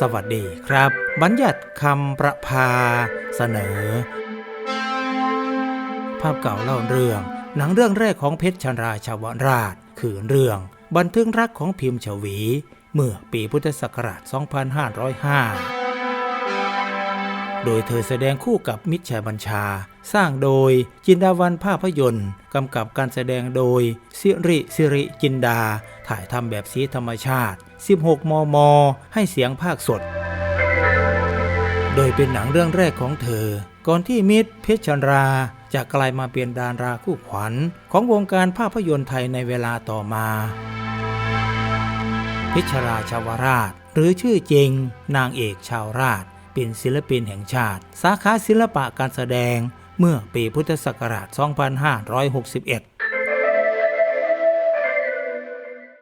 สวัสดีครับ บัญญัติคำประพาเสนอ ภาพเก่าเล่าเรื่อง หนังเรื่องแรกของเพชรชราชาวราช คือเรื่อง บันทึกรักของพิมพ์ฉวี เมื่อปีพุทธศักราช 2505 โดยเธอแสดงคู่กับมิตรชัยบัญชา สร้างโดยจินดาวันภาพยนตร์กำกับการแสดงโดยสิริสิริจินดา ถ่ายทำแบบสีธรรมชาติ 16 มม ให้เสียงภาคสด โดยเป็นหนังเรื่องแรกของเธอ ก่อนที่มิตรเพชรชนราจะกลายมาเป็นดาราคู่ขวัญ ของวงการภาพยนตร์ไทยในเวลาต่อมา เพชรราชาวราช หรือชื่อจริง นางเอกชาวราช เป็นศิลปินแห่งชาติ สาขาศิลปะการแสดงเมื่อปีพุทธศักราช 2561